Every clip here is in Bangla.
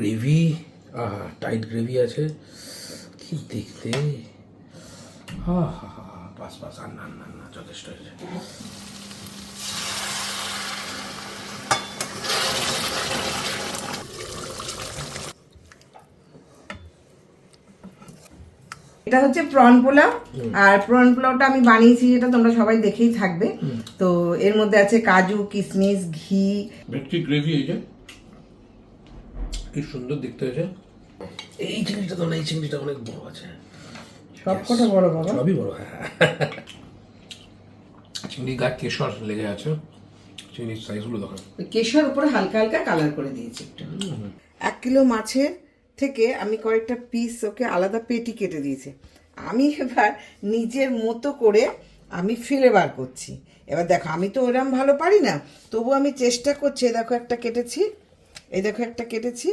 গ্রেভি আহা টাইট গ্রেভি আছে। কি দেখতে? হা হা হা বাস বাস আর না না না যথেষ্ট হয়েছে। এটা হচ্ছে প্রন পোলাও। আর প্রন পোলাওটা আমি বানিয়েছি যেটা তোমরা সবাই দেখেই থাকবে। তো এর মধ্যে আছে কাজু কিশমিশ ঘি। ভেটকি গ্রেভি এই যে? কি সুন্দর দেখতে হয়েছে। এই চিংড়িটা তো না এই চিংড়িটা অনেক বড় আছে। সবকটা বড় বাবা? সবই বড় হ্যাঁ। চিংড়ি গা কেশর লেগে আছে। চিংড়ির সাইজগুলো দেখো। কেশর উপরে হালকা হালকা কালার করে দিয়েছি একটু। এক কিলো মাছের থেকে আমি কয়েকটা পিস ওকে আলাদা পেটি কেটে দিয়েছি। আমি এবার নিজের মতো করে আমি ফ্লেভার করছি। এবার দেখো আমি তো ওরম ভালো পারি না তবু আমি চেষ্টা করছি দেখো একটা কেটেছি। এই দেখো, একটা কেটেছি।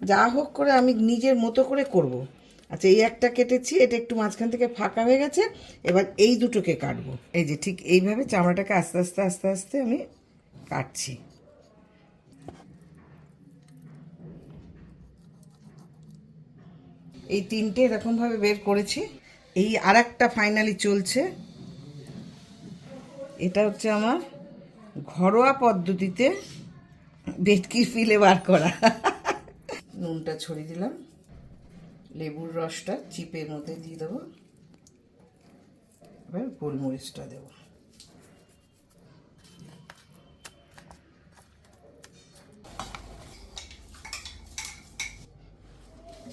যা হোক করে আমি নিজের মতো করে করব। আচ্ছা এই একটা কেটেছি, এটা একটু মাঝখান থেকে ফাঁকা হয়ে গেছে। এবার এই দুটোকে কাটবো। এই যে ঠিক এইভাবে চামড়াটাকে আস্তে আস্তে আস্তে আস্তে আমি কাটছি। এই তিনটে এরকমভাবে বের করেছি। এই আর একটা ফাইনালি চলছে। এটা হচ্ছে আমার ঘরোয়া পদ্ধতিতে ভেটকির ফিলে বার করা। নুনটা ছড়িয়ে দিলাম। লেবুর রসটা চিপের মধ্যে দিয়ে দেবো। এবার গোলমরিচটা দেবো।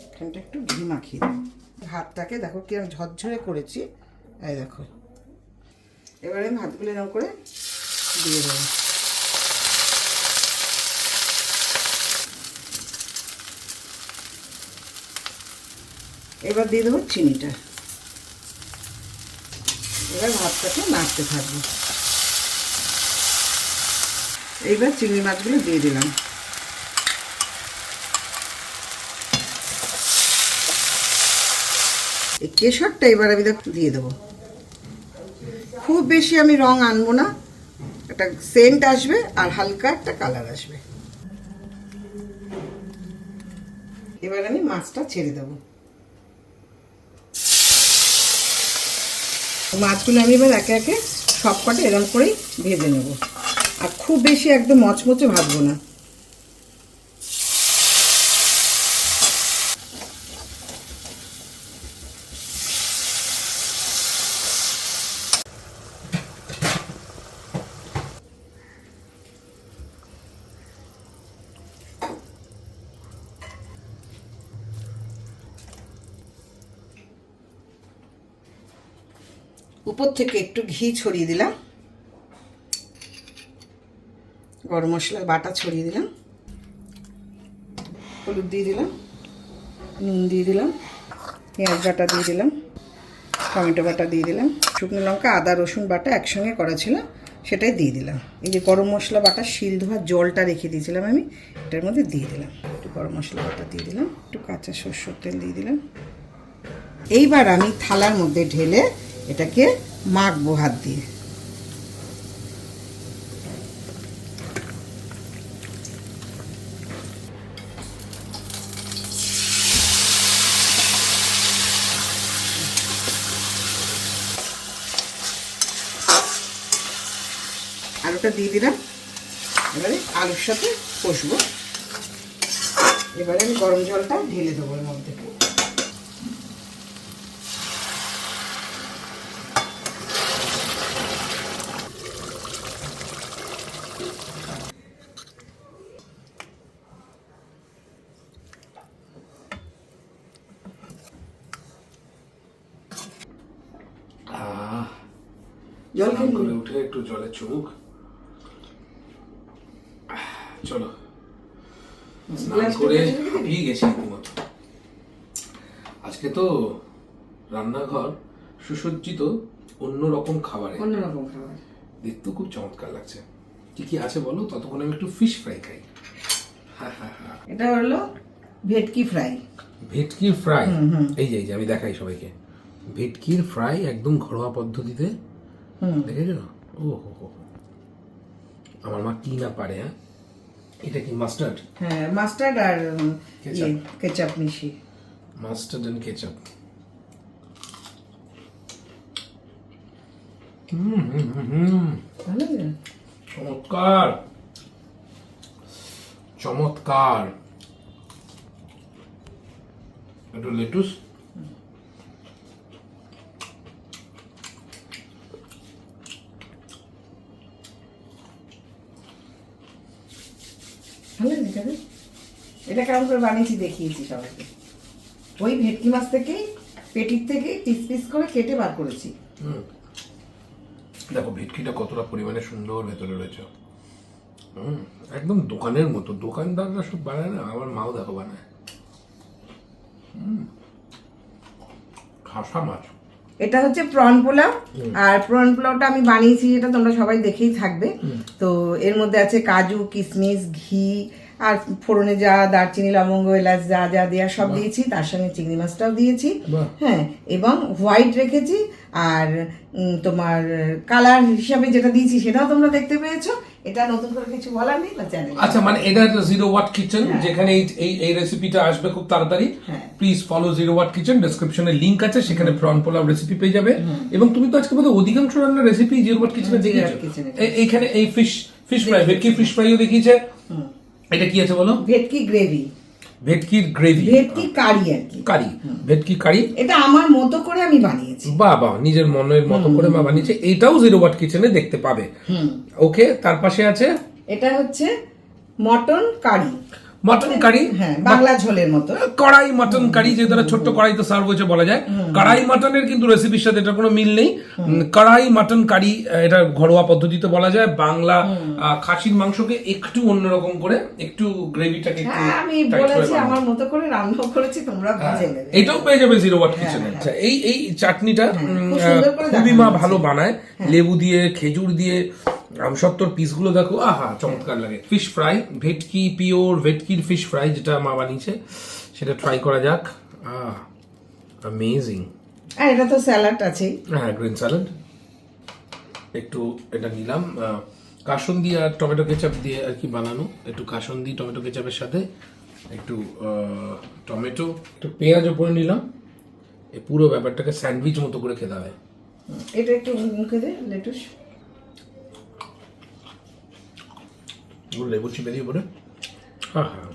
এখানটা একটু ঘি মাখিয়ে দেবো ভাতটাকে দেখো কিরম ঝরঝরে করেছি। এই দেখো। এবারে আমি ভাতগুলো এরকম করে দিয়ে দেবো। এবার দিয়ে দেবো চিনিটা। এবার ভাতটাকে নাড়তে থাকব। এইবার চিংড়ি মাছগুলো দিয়ে দিলাম। এই কেশরটা এবার আমি দিয়ে দেবো। খুব বেশি আমি রং আনব না, একটা সেন্ট আসবে আর হালকা একটা কালার আসবে। এবার আমি মাছটা ছেড়ে দেবো। মাছগুলো আমি এবার একে একে সব কটা এরকম করেই ভেজে নেব। আর খুব বেশি একদম মচমচে ভাববো না। উপর থেকে একটু ঘি ছড়িয়ে দিলাম। গরম মশলার বাটা ছড়িয়ে দিলাম। হলুদ দিয়ে দিলাম। নুন দিয়ে দিলাম। পেঁয়াজ বাটা দিয়ে দিলাম। টমেটো বাটা দিয়ে দিলাম। শুকনো লঙ্কা, আদা, রসুন বাটা একসঙ্গে করা ছিল, সেটাই দিয়ে দিলাম। এই যে গরম মশলা বাটা শিল ধোয়া জলটা রেখে দিয়েছিলাম আমি, এটার মধ্যে দিয়ে দিলাম। একটু গরম মশলা বাটা দিয়ে দিলাম, একটু কাঁচা সর্ষের তেল দিয়ে দিলাম। এইবার আমি থালার মধ্যে ঢেলে এটাকে মাখবো হাত দিয়ে। আলুটা দিয়ে দিলাম। এবারে আলুর সাথে কষবো। এবারে আমি গরম জলটা ঢেলে দেবো এর মধ্যে আহ জল খেয়ে করে উঠে একটু জলে চুমুক। চলো। স্নান করে হাঁপিয়ে গেছি রীতিমতো। আজকে তো রান্নাঘর সুসজ্জিত অন্যরকম খাবারে অন্যরকম খাবার। দেখতেও খুব চমৎকার লাগছে। কি কি আছে বলো? ততক্ষণ আমি একটু ফিশ ফ্রাই খাই। হ্যাঁ হ্যাঁ হ্যাঁ এটা হলো ভেটকি ফ্রাই ভেটকির ফ্রাই এই যে এই যে আমি দেখাই সবাইকে। ভেটকির ফ্রাই একদম ঘরোয়া পদ্ধতিতে দেখেছ? ও হো হো। আমার মা কি না পারে হ্যাঁ? এটা কি মাস্টার্ড? হ্যাঁ মাস্টার্ড আর. ইয়ে কেচাপ মিশিয়ে। Mustard and ketchup. চমৎকার! চমৎকার! একটু লেটুস। লাগে এটা কেমন করে বানিয়েছি দেখিয়েছি সবাইকে। ওই ভেটকি মাছ থেকেই পেটির থেকে পিস পিস করে কেটে বার করেছি। দেখো ভেটকিটা কতটা পরিমাণে সুন্দর ভেতরে রয়েছে। একদম দোকানের মতো। দোকানদাররা সব বানায় না আমার মাও দেখো বানায়। হুম, খাসা মাছ। এটা হচ্ছে প্রন পোলাও। আর প্রন পোলাওটা আমি বানিয়েছি এটা তোমরা সবাই দেখেই থাকবে। তো এর মধ্যে আছে কাজু কিশমিশ ঘি আর ফোড়নে যা দারচিনি লবঙ্গ এলাচ যা যা দেওয়া সব দিয়েছি তার সঙ্গে চিংড়ি মাছটাও দিয়েছি। হ্যাঁ এবং হোয়াইট রেখেছি আর তোমার কালার হিসাবে যেটা দিয়েছি সেটাও তোমরা দেখতে পেয়েছ। এটা নতুন করে কিছু বলার নেই না চ্যানেল আচ্ছা মানে এটা জিরো ওয়াট কিচেন যেখানে এই এই রেসিপিটা আসবে খুব তাড়াতাড়ি। Please follow zero watt kitchen ডেসক্রিপশনে লিংক আছে সেখানে প্রন পোলাও রেসিপি পেয়ে যাবে। এবং তুমি তো আজকে বোধহয় অধিকাংশ রান্নার রেসিপি জিরো ওয়াট কিচেনে দেখিয়েছো এইখানে এই ফিশ ফিশ ফ্রাই ভেটকি ফিশ ফ্রাইও দেখিয়েছে। এটা কি আছে বলো? ভেটকি গ্রেভি। ভেটকির গ্রেভি। ভেটকি কারি আর কি। কারি। ভেটকি কারি। এটা আমার মতো করে আমি বানিয়েছি। বাহ নিজের মনের মতো করে মা বানিয়েছে। এটাও জিরো ওয়াট কিচেনে দেখতে পাবে। ওকে তার পাশে আছে? এটা হচ্ছে মটন কারি। মটন কারি হ্যাঁ বাংলা ঝোলের মতো। কড়াই মটন কারি যে ছোট্ট কড়াইতে সার্ভ হয়েছে বলা যায়। কড়াই মটনের কিন্তু রেসিপির সাথে এটা কোনো মিল নেই। কড়াই মটন কারি এটা ঘরোয়া পদ্ধতিতে বলা যায়। বাংলা খাসির মাংসকে একটু অন্যরকম করে একটু গ্রেভিটাকে একটু হ্যাঁ আমি বলেছি আমার মতো করে রান্না করেছি তোমরা বুঝে নেবে। এটাও পেয়ে যাবে জিরো ওয়াট কিচেনে আচ্ছা এই এই চাটনিটা খুবই মা ভালো বানায়। লেবু দিয়ে খেজুর দিয়ে আমসত্তর পিসগুলো দেখো আহা চমৎকার লাগে। ফিশ ফ্রাই ভেটকি পিওর ভেটকির ফিশ ফ্রাই যেটা মা বানিয়েছে সেটা ট্রাই করা যাক। আহ অ্যামেজিং আর এটা তো স্যালাড আছেই। হ্যাঁ গ্রিন স্যালাড একটু এটা নিলাম। কাসুন্দি আর টমেটো কেচাপ দিয়ে আর কি বানানো। একটু কাসুন্দি টমেটো কেচাপের সাথে একটু টমেটো একটু পেঁয়াজ ওপরে নিলাম। এই পুরো ব্যাপারটাকে স্যান্ডউইচ মতো করে খেতে হয় এটা একটু মুখে দে লেটুস। এগুলো লেবু চিপে দিয়ে পরে হ্যাঁ হ্যাঁ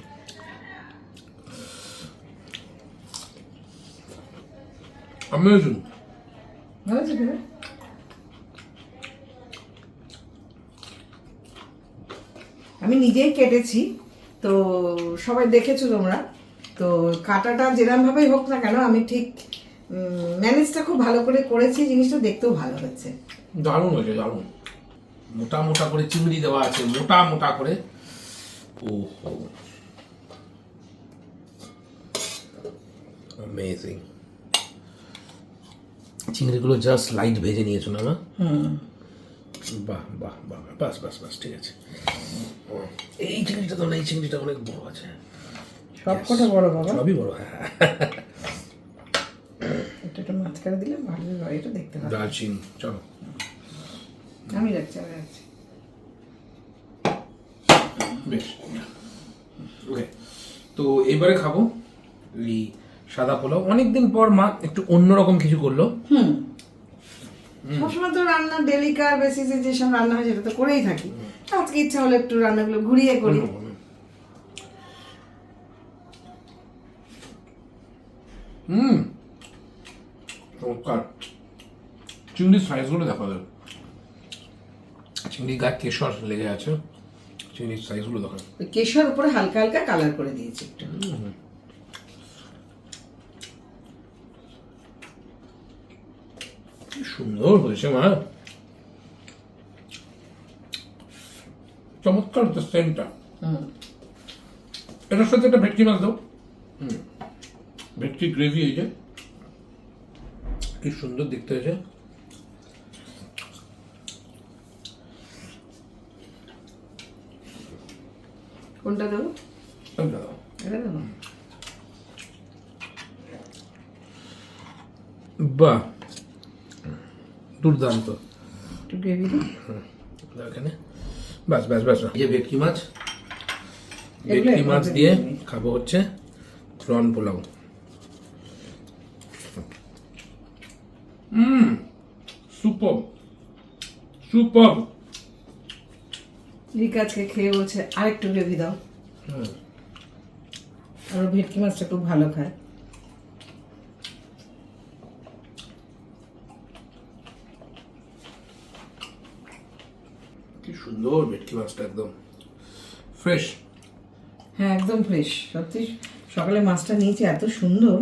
অ্যামেজিং ভালো আমি নিজেই কেটেছি তো সবাই দেখেছ তোমরা। তো কাটাটা যেরকম ভাবেই হোক না কেন আমি ঠিক ম্যানেজটা খুব ভালো করে করেছি জিনিসটা দেখতেও ভালো হচ্ছে দারুণ হয়েছে দারুণ। মোটা মোটা করে চিংড়ি দেওয়া আছে মোটা মোটা করে। ও অ্যামেজিং চিংড়িগুলো জাস্ট লাইট ভেজে নিয়েছো না মা? বাহ বাহ বাহ বাস বাস বাস ঠিক আছে। ও, এই চিংড়িটা তো না এই চিংড়িটা অনেক বড় আছে। সব কটা বড় বাবা? সবই বড় হ্যাঁ। এটা একটু মাঝখানে দিলে ভালো এটা দেখতে ভালো দারচিনি চলো। আমি যাচ্ছি আমি যাচ্ছি। বেশ। ওকে তো এবারে খাব এই সাদা পোলাও। অনেকদিন পর মা একটু অন্যরকম কিছু করল। হুম। সবসময় তো রান্না ডেলিকার বেসিসে যেসব রান্না হয় সেটা তো করেই থাকি। আজকে ইচ্ছা হলো একটু রান্নাগুলো ঘুরিয়ে করি। হুম চমৎকার। চিংড়ির সাইজগুলো দেখা যায় চিংড়ি গায়ে কেশর লেগে আছে। চিংড়ির সাইজগুলো দেখা যায়। ওই কেশর উপরে হালকা হালকা কালার করে দিয়েছি একটু। সুন্দর হয়েছে মা। চমৎকার হচ্ছে সেন্টটা এটার সাথে একটা ভেটকি মাছ দাও। হুম। ভেটকি গ্রেভি এই যে। কি সুন্দর দেখতে হয়েছে। কোনটা দেবো। এটা দেবো। বাহ। দুর্দান্ত। একটু গ্রেভি এখানে। বাস বাস বাস এই যে ভেটকি মাছ। ভেটকি মাছ দিয়ে খাব হচ্ছে প্রন পোলাও। হুম। সুপার সুপার রিকাজকে খেয়ে বলছে আরেকটু গ্রেভি দাও। আর ভেটকি মাছটা খুব ভালো খায়। কি সুন্দর ভেটকি মাছটা একদম। ফ্রেশ হ্যাঁ একদম ফ্রেশ সত্যি সকালে মাছটা নিয়েছে এত সুন্দর।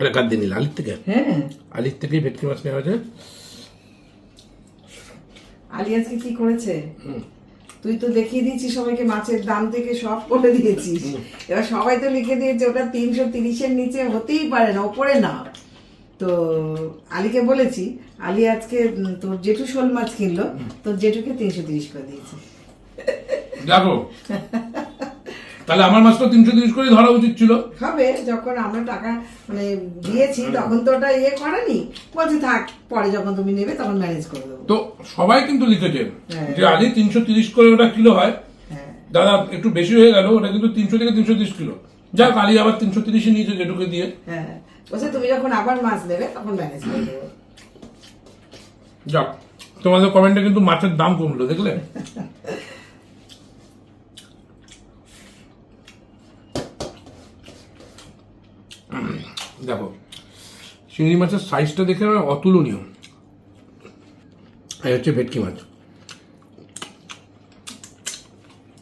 এটা কার দিয়ে নিল আলির থেকে? হ্যাঁ। আলির থেকেই ভেটকি মাছ নেওয়া যায় আলি আজকে কি করেছে? তুই তো দেখিয়ে দিয়েছিস সবাইকে মাছের দাম থেকে সব করে দিয়েছিস। এবার সবাই তো লিখে দিয়েছে, ওটা তিনশো তিরিশের নিচে হতেই পারে না, ওপরে না। তো আলীকে বলেছি, আলী আজকে তোর জেঠু শোল মাছ কিনলো, তোর জেঠুকে তিনশো তিরিশ করে দিয়েছে। দেখো তাহলে আমার মাছটা তিনশো তিরিশ করে ধরা উচিত ছিল। হবে যখন আমরা টাকা মানে দিয়েছি তখন তো ওটা ইয়ে করেনি। বলছে থাক পরে যখন তুমি নেবে তখন ম্যানেজ করে দেবো। তো সবাই কিন্তু লিখেছেন হ্যাঁ। যে আলি তিনশো তিরিশ করে ওটা কিলো হয়। হ্যাঁ। দাদা একটু বেশি হয়ে গেল ওটা কিন্তু তিনশো থেকে তিনশো তিরিশ কিলো। যাক আলি আবার তিনশো তিরিশে নিয়েছে যেটুকু দিয়ে। হ্যাঁ। বলছে তুমি যখন আবার মাছ নেবে তখন ম্যানেজ করে দেবো। যাক তোমাদের কমেন্টে কিন্তু মাছের দাম কমলো দেখলে? দেখো চিংড়ি মাছের সাইজটা দেখে আমার অতুলনীয়। এই হচ্ছে ভেটকি মাছ।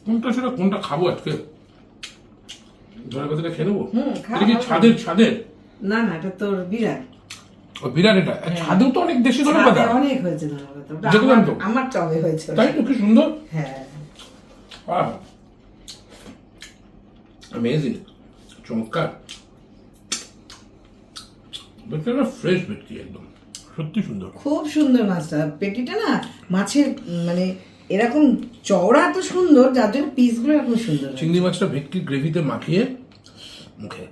কোনটা সেটা কোনটা খাব আজকে? ধরে কথাটা খেয়ে নেব? এটা কি ছাদের ছাদের? না না এটা তোর বিরাট ও বিরাট এটা? ছাদেও তো অনেক দেশি ধরে পাতা। অনেক হয়েছে দেখলাম আমার- তো। আমার টবে হয়েছে তাই তো কি সুন্দর। হ্যাঁ। আহ অ্যামেজিং চমৎকার। ভেটকিটা ফ্রেশ ভেটকি একদম সত্যি সুন্দর। খুব সুন্দর মাছটা। পেটিটা না মাছের মানে এরকম চওড়া এত সুন্দর যার জন্য পিসগুলো এরকম সুন্দর চিংড়ি মাছটা ভেটকি গ্রেভিতে মাখিয়ে মুখে।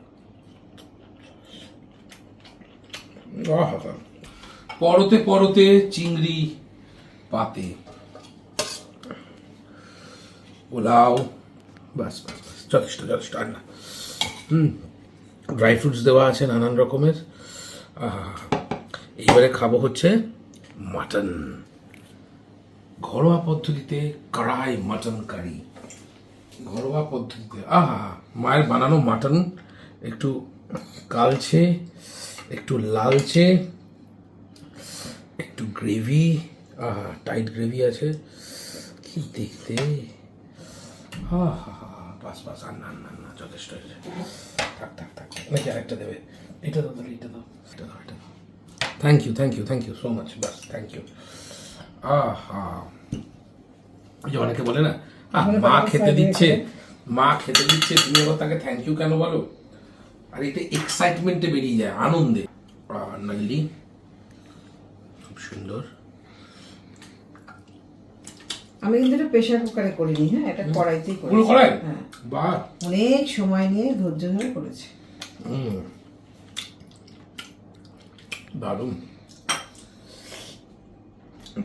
পরতে পরতে চিংড়ি পাতে। পোলাও। বাস বাস, যথেষ্ট যথেষ্ট। না। হুম। ড্রাই ফ্রুটস দেওয়া আছে নানান রকমের। এইবারে খাব হচ্ছে মাটন। ঘরোয়া পদ্ধতিতে কড়াই মাটন কারি। ঘরোয়া পদ্ধতিতে, আহা, মায়ের বানানো মাটন একটু কালছে একটু লালচে, একটু গ্রেভি, আহা, টাইট গ্রেভি আছে। কি দেখতে? হা হা হা বাস বাস, আর না না না, যথেষ্ট হয়েছে। থাক থাক থাক, নাকি আরেকটা দেবে? এটা তাহলে এটা দাও thank you thank you thank you so much bus thank you আহা যে অনেকে বলে না মা খেতে দিচ্ছে। মা খেতে দিচ্ছে তুমি আবার তাকে থ্যাংক ইউ কেন বলো? আর এটা এক্সাইটমেন্টে বেরিয়ে যায় আনন্দে। নাল্লি খুব সুন্দর। আমি কিন্তু এটা প্রেশার কুকারে করিনি হ্যাঁ এটা কড়াইতেই পুরো করেছি করাই হ্যাঁ। বাহ। অনেক সময় নিয়ে ধৈর্য ধরে করেছি। হুম। দারুণ।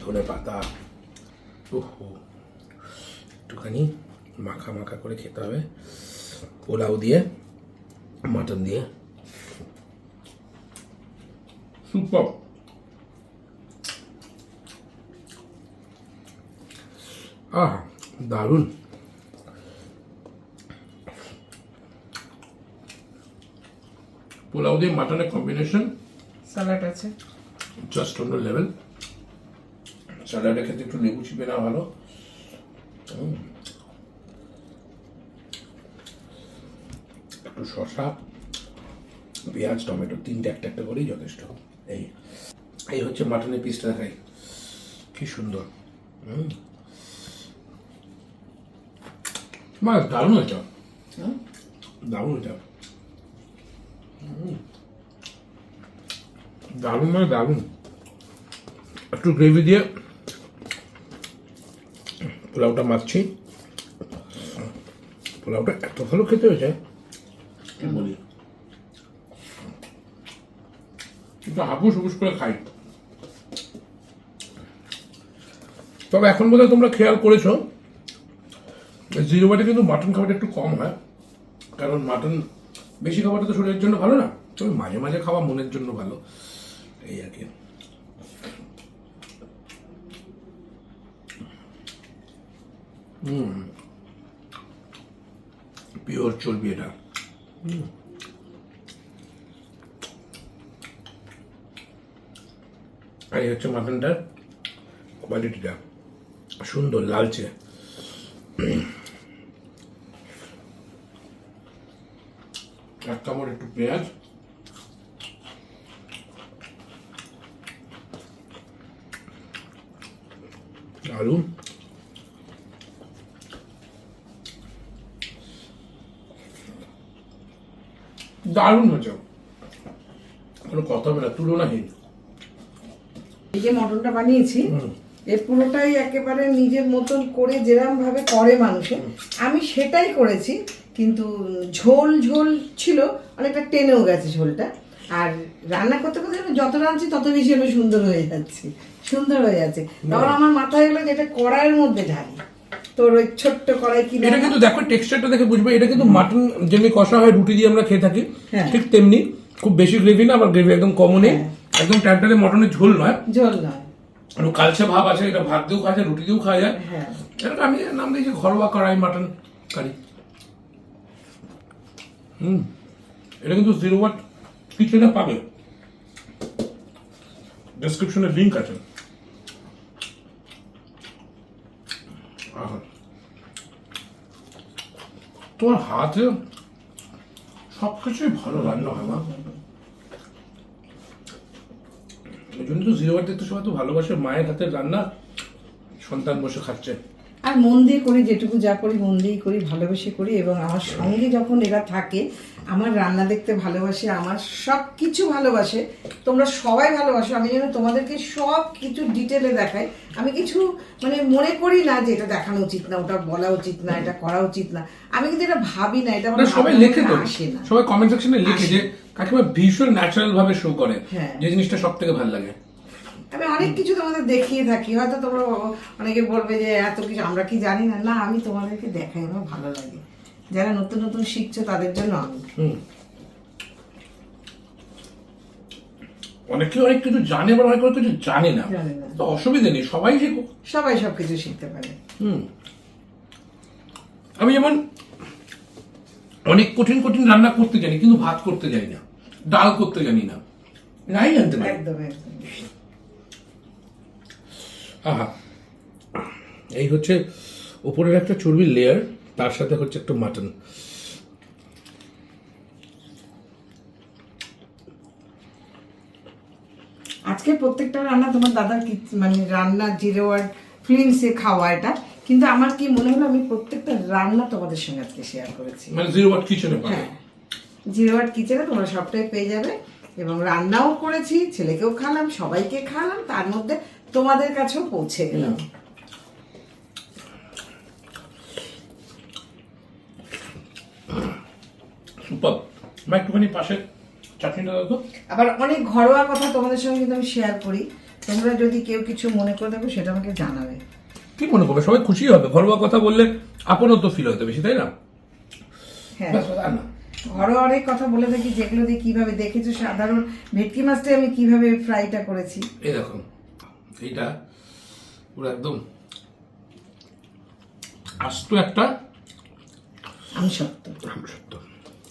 ধনে পাতা, ওহো, একটুখানি মাখা মাখা করে খেতে হবে। পোলাও দিয়ে, মাটন দিয়ে। সুপার। আহ, দারুণ। পোলাও দিয়ে মাটনের কম্বিনেশন স্যালাড আছে। জাস্ট অন্য লেভেল স্যালাডের ক্ষেত্রে একটু লেবু চিপে নেওয়া ভালো। একটু শসা পেঁয়াজ টমেটো তিনটে একটা একটা করেই যথেষ্ট। এই এই হচ্ছে মাটনের পিসটা দেখাই। কি সুন্দর। হুম দারুণ এটা হুম? দারুণ এটা হুম। দারুণ মানে দারুণ। একটু গ্রেভি দিয়ে পোলাওটা মারছি। পোলাওটা এত ভালো খেতে হয়েছে। বলি? কিন্তু হাপুস হুপুস করে খাই। তবে এখন বোধহয় তোমরা খেয়াল করেছ জিরো বাটে কিন্তু মাটন খাবারটা একটু কম হয়। কারণ মাটন বেশি খাবারটা তো শরীরের জন্য ভালো না। তবে মাঝে মাঝে খাওয়া মনের জন্য ভালো। এই আর কি। হুম। পিওর চর্বি এই হচ্ছে মাটনটার কোয়ালিটিটা সুন্দর, লালচে। এক কামড়, একটু পেঁয়াজ। আলু দারুণ হয়েছে কোনো কথা হবে না তুলনাহীন এই যে মটনটা বানিয়েছি এর পুরোটাই একেবারে নিজের মতন করে যেরকম ভাবে করে মানুষে আমি সেটাই করেছি কিন্তু ঝোল ঝোল ছিল অনেকটা টেনেও গেছে ঝোলটা। আর রান্না করতে করতে যত রাঁধছি তত বেশি আমি সুন্দর হয়ে যাচ্ছি। সুন্দর হয়ে যাচ্ছে। তখন আমার মাথায় এলো যে এটা কড়াইয়ের মধ্যে ঢালি। তোর ওই ছোট্ট কড়াই কিনে এটা কিন্তু দেখো টেক্সচারটা দেখে বুঝবে এটা কিন্তু মাটন যেমনি কষা হয় রুটি দিয়ে আমরা খেয়ে থাকি হ্যাঁ। ঠিক তেমনি। খুব বেশি গ্রেভি না আবার গ্রেভি একদম কমও নেই। একদম ট্যাপটারে মটনের ঝোল নয়। ঝোল নয়। কালচে ভাব আছে এটা ভাত দিয়েও খাওয়া যায় রুটি দিয়েও খাওয়া যায়। হ্যাঁ। এটা আমি নাম দিয়েছি ঘরোয়া কড়াই মাটন কারি হুম। এটা কিন্তু জিরো ওয়াট কিচেনে পাবে। ডেসক্রিপশনে লিংক আছে। তোমার হাতে সবকিছুই ভালো রান্না হয় মা ওই জন্য তো জিরো বাড়িতে দেখতে সবাই তো ভালোবাসে মায়ের হাতের রান্না সন্তান বসে খাচ্ছে আর মন দিয়ে করি যেটুকু যা করি মন দিয়েই করি ভালোবেসে করি এবং আমার সঙ্গে যখন এরা থাকে আমার রান্না দেখতে ভালোবাসে আমার সব কিছু ভালোবাসে তোমরা সবাই ভালোবাসো আমি যেন তোমাদেরকে সব কিছু ডিটেলে দেখাই। আমি কিছু মানে মনে করি না যে এটা দেখানো উচিত না ওটা বলা উচিত না এটা করা উচিত না। আমি কিন্তু এটা ভাবি না এটা সবাই লেখে তো। আসে না। সবাই কমেন্ট সেকশনে লিখে যে কাকিমা ভীষণ ন্যাচারাল ভাবে শো করে হ্যাঁ। যে জিনিসটা সব থেকে ভালো লাগে। আমি অনেক কিছু তোমাদের দেখিয়ে থাকি। হয়তো তোমরা অনেকে বলবে যে এত কিছু আমরা কি জানি না? না আমি তোমাদেরকে দেখাই আমার ভালো লাগে। যারা নতুন নতুন শিখছো তাদের জন্য আমি। হুম। অনেকে অনেক কিছু জানে আবার অনেক কিছু জানে না। তো অসুবিধা নেই সবাই শিখুক সবাই সবকিছু শিখতে পারে। হুম। আমি যেমন অনেক কঠিন কঠিন রান্না করতে জানি কিন্তু ভাত করতে জানি না ডাল করতে জানি না। নাই জানতে পারি। একদম একদম। আহা। এই হচ্ছে উপরের একটা চর্বির লেয়ার তার সাথে হচ্ছে একটু মাটন আজকে প্রত্যেকটা রান্না তোমার দাদার কি মানে রান্না জিরো ওয়ার্ড ফিলিংসে খাওয়া এটা। কিন্তু আমার কি মনে হলো আমি প্রত্যেকটা রান্না তোমাদের সঙ্গে আজকে শেয়ার করেছি। মানে জিরো ওয়াট কিচেনে পাবে। হ্যাঁ। জিরো ওয়ার্ড কিচেনে তোমরা সবটাই পেয়ে যাবে। এবং রান্নাও করেছি ছেলেকেও খালাম সবাইকে খালাম তার মধ্যে তোমাদের কাছেও পৌঁছে গেলাম। সুপার মা একটুখানি পাশে চাটনিটা দাও তো। আবার অনেক ঘরোয়া কথা তোমাদের সঙ্গে কিন্তু আমি শেয়ার করি। তোমরা যদি কেউ কিছু মনে করে থাকো সেটা আমাকে জানাবে। কি মনে করবে? সবাই খুশি হবে। ঘরোয়া কথা বললে আপনও তো ফিল হতে বেশি তাই না? হ্যাঁ। ঘরোয়া অনেক কথা বলে থাকি যেগুলো দিয়ে কীভাবে দেখেছ সাধারণ ভেটকি মাছটা আমি কীভাবে ফ্রাইটা করেছি। এই দেখো এইটা পুরো একদম আস্ত একটা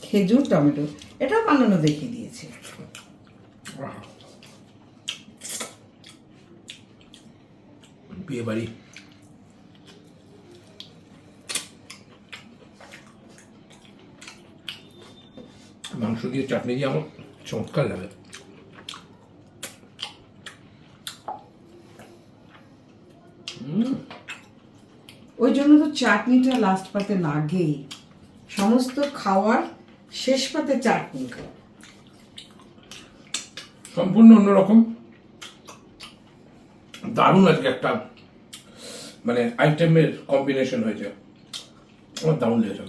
খেজুর টমেটো এটাও বানানো দেখিয়ে দিয়েছি। বিয়ে বাড়ি। মাংস দিয়ে চাটনি দিয়ে আমার চমৎকার লাগে। ওই জন্য তো চাটনিটা লাস্ট পাতে লাগেই। সমস্ত খাওয়ার শেষ পাতে চাটনি। সম্পূর্ণ অন্যরকম। দারুণ আজকে একটা মানে আইটেমের কম্বিনেশন হয়েছে। আমার দারুণ লেগেছে?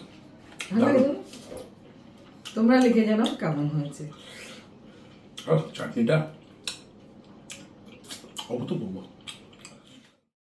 তোমরা লিখে জানাও কেমন হয়েছে। চাটনিটা অভূতপূর্ব।